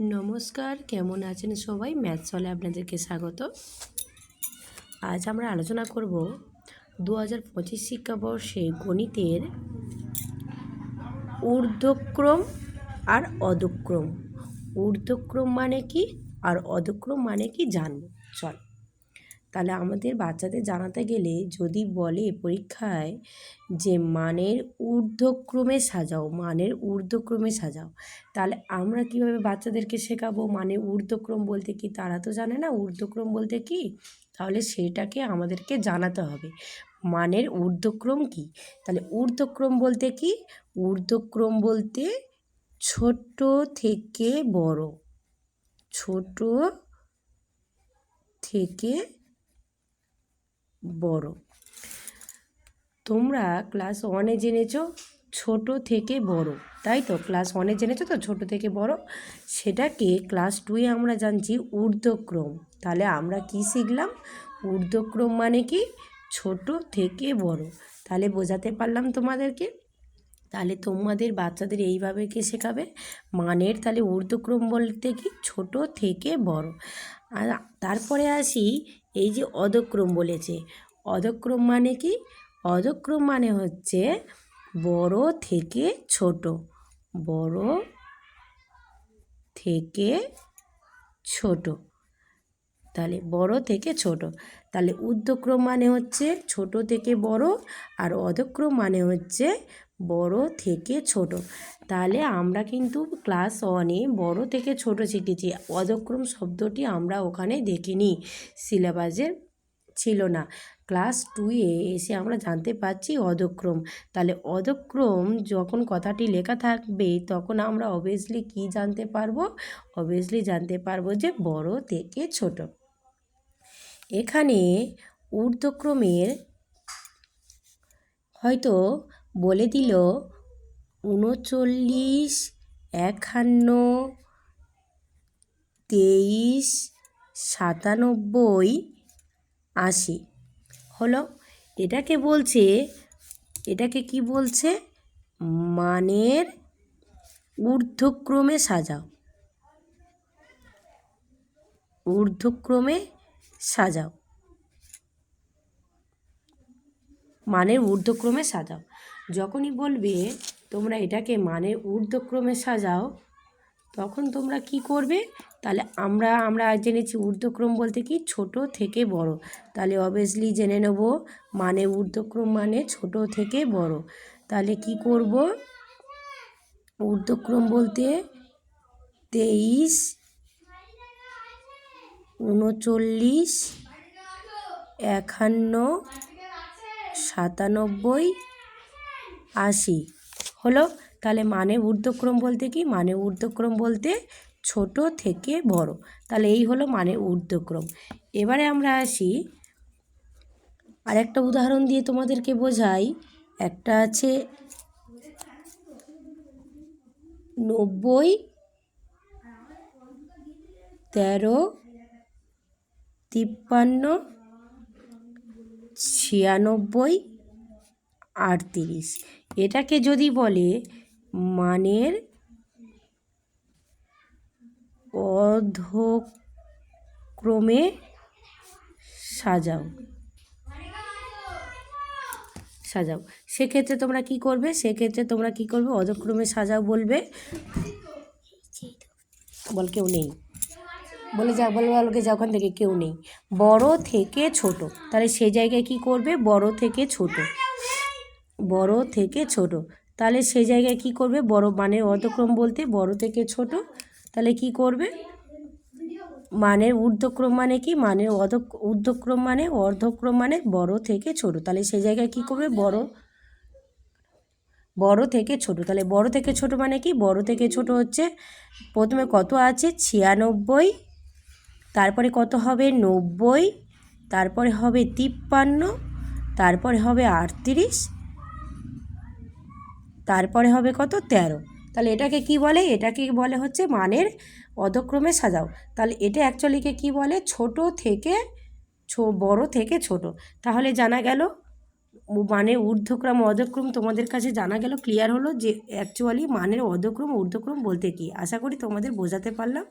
নমস্কার, কেমন আছেন সবাই? ম্যাথ চলে আপনাদেরকে স্বাগত। আজ আমরা আলোচনা করব দু হাজার পঁচিশ শিক্ষাবর্ষে গণিতের ঊর্ধ্বক্রম আর অধক্রম। ঊর্ধ্বক্রম মানে কি? আর অধক্রম মানে কি? জানব। চল। তাহলে আমাদের বাচ্চাদের জানাতে গেলে যদি বলে পরীক্ষায় যে মানের ঊর্ধ্বক্রমে সাজাও, মানের ঊর্ধ্বক্রমে সাজাও, তাহলে আমরা কীভাবে বাচ্চাদেরকে শেখাবো মানে ঊর্ধ্বক্রম বলতে কি? তারা তো জানে না ঊর্ধ্বক্রম বলতে কি? তাহলে সেটাকে আমাদেরকে জানাতে হবে। মানের ঊর্ধ্বক্রম কি? তাহলে ঊর্ধ্বক্রম বলতে কি? ঊর্ধ্বক্রম বলতে ছোট থেকে বড়। ছোট থেকে বড়। তোমরা ক্লাস ওয়ানে জেনেছো, ছোট থেকে বড়। তাই তো? ক্লাস ওয়ানে জেনেছো তো? ছোট থেকে বড়। সেটাকে ক্লাস টুয়ে আমরা জানছি ঊর্ধ্বক্রম। তাহলে আমরা কি শিখলাম? ঊর্ধ্বক্রম মানে কি? ছোট থেকে বড়। তাহলে বোঝাতে পারলাম তোমাদেরকে? তাহলে তোমাদের বাচ্চাদের এইভাবে কে শেখাবে? মানের তাহলে ঊর্ধ্বক্রম বলতে কি? ছোট থেকে বড়। আর তারপরে আসি, এই যে অধক্রম বলেছে। অধক্রম মানে কি? অধক্রম মানে হচ্ছে বড় থেকে ছোট। বড় থেকে ছোট। তাহলে বড় থেকে ছোট। তাহলে ঊর্ধ্বক্রম মানে হচ্ছে ছোট থেকে বড় আর অধক্রম মানে হচ্ছে বড় থেকে ছোট। তাহলে আমরা কিন্তু ক্লাস ওয়ানে বড় থেকে ছোট শিখেছি। অধক্রম শব্দটি আমরা ওখানে দেখিনি। সিলেবাসে ছিল না। ক্লাস টুয়ে এসে আমরা জানতে পারছি অধক্রম। তাহলে অধক্রম যখন কথাটি লেখা থাকবে তখন আমরা অবভিয়াসলি কি জানতে পারব? অবভিয়াসলি জানতে পারব যে বড় থেকে ছোট। এখানে ঊর্ধ্বক্রমের হয়তো বলে দিল উনচল্লিশ একান্ন, তেইশ, সাতানব্বই আশি হলো, এটাকে বলছে, এটাকে কি বলছে? মানের ঊর্ধ্বক্রমে সাজাও। ঊর্ধ্বক্রমে সাজাও। মানের ঊর্ধ্বক্রমে সাজাও। যখনই বলবে, তোমরা এটাকে মানের ঊর্ধ্বক্রমে সাজাও তখন তোমরা কি করবে? তাহলে আমরা আমরা জেনেছি ঊর্ধ্বক্রম বলতে কি? ছোট থেকে বড়। তাহলে অবভিয়াসলি জেনে নেব মানে ঊর্ধ্বক্রম মানে ছোট থেকে বড়। তাহলে কি করব? ঊর্ধ্বক্রম বলতে তেইশ, উনচল্লিশ, একান্ন, সাতানব্বই, আশি। হলো? তাহলে মানে ঊর্ধ্বক্রম বলতে কি? মানে ঊর্ধ্বক্রম বলতে ছোট থেকে বড়। তাহলে এই হলো মানে ঊর্ধ্বক্রম। এবারে আমরা আসি, আরেকটা উদাহরণ দিয়ে তোমাদেরকে বোঝাই। একটা আছে নব্বই, তেরো, তিপ্পান্ন, ছিয়ানব্বই, আটত্রিশ। এটাকে যদি বলে মানের অধক্রমে সাজাও। সাজাও। সেক্ষেত্রে তোমরা কি করবে? সেক্ষেত্রে তোমরা কি করবে? অধক্রমে সাজাও বলবে। বল, কেউ নেই। বলে যা বলে বলকে যা ওখান থেকে কেউ নেই। বড় থেকে ছোট। তাহলে সে জায়গায় কি করবে? বড় থেকে ছোট। বড় থেকে ছোট। তাহলে সে জায়গায় কি করবে? বড় মানের অর্ধক্রম বলতে বড় থেকে ছোট। তাহলে কি করবে? মানের ঊর্ধ্বক্রম মানে কি? মানের অধ ঊর্ধ্বক্রম মানে অর্ধক্রম মানে বড় থেকে ছোট। তাহলে সে জায়গায় কি করবে? বড় বড় থেকে ছোট। তাহলে বড় থেকে ছোট মানে কি? বড় থেকে ছোট হচ্ছে প্রথমে কত আছে? ছিয়ানব্বই। তারপরে কত হবে? নব্বই। তারপরে হবে তিপ্পান্ন। তারপরে হবে আটত্রিশ। তারপরে হবে কত? তেরো। তাহলে এটাকে কি বলে? এটাকে বলে হচ্ছে মানের অধক্রমে সাজাও। তাহলে এটা অ্যাকচুয়ালিকে কি বলে? ছোট থেকে ছো, বড় থেকে ছোট। তাহলে জানা গেল মানে ঊর্ধ্বক্রম, অধক্রম তোমাদের কাছে জানা গেল ক্লিয়ার হলো যে অ্যাকচুয়ালি মানের অধক্রম, ঊর্ধ্বক্রম বলতে কি? আশা করি তোমাদের বোঝাতে পারলাম।